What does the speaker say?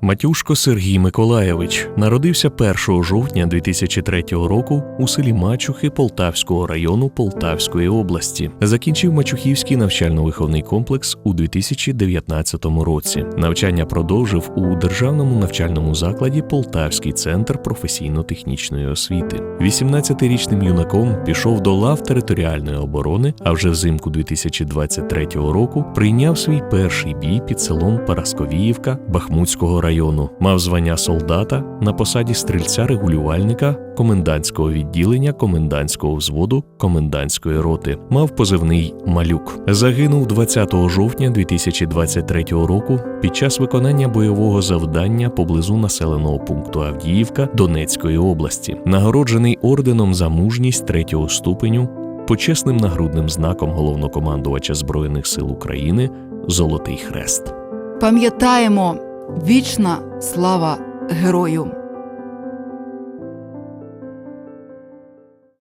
Матюшко Сергій Миколаєвич народився 1 жовтня 2003 року у селі Мачухи Полтавського району Полтавської області. Закінчив Мачухівський навчально-виховний комплекс у 2019 році. Навчання продовжив у державному навчальному закладі Полтавський центр професійно-технічної освіти. 18-річним юнаком пішов до лав територіальної оборони, а вже взимку 2023 року прийняв свій перший бій під селом Парасковіївка Бахмутського району. Мав звання солдата на посаді стрільця-регулювальника комендантського відділення комендантського взводу комендантської роти. Мав позивний Малюк. Загинув 20 жовтня 2023 року під час виконання бойового завдання поблизу населеного пункту Авдіївка Донецької області, нагороджений орденом за мужність третього ступеню, почесним нагрудним знаком головнокомандувача Збройних сил України Золотий Хрест. Пам'ятаємо вічна слава герою!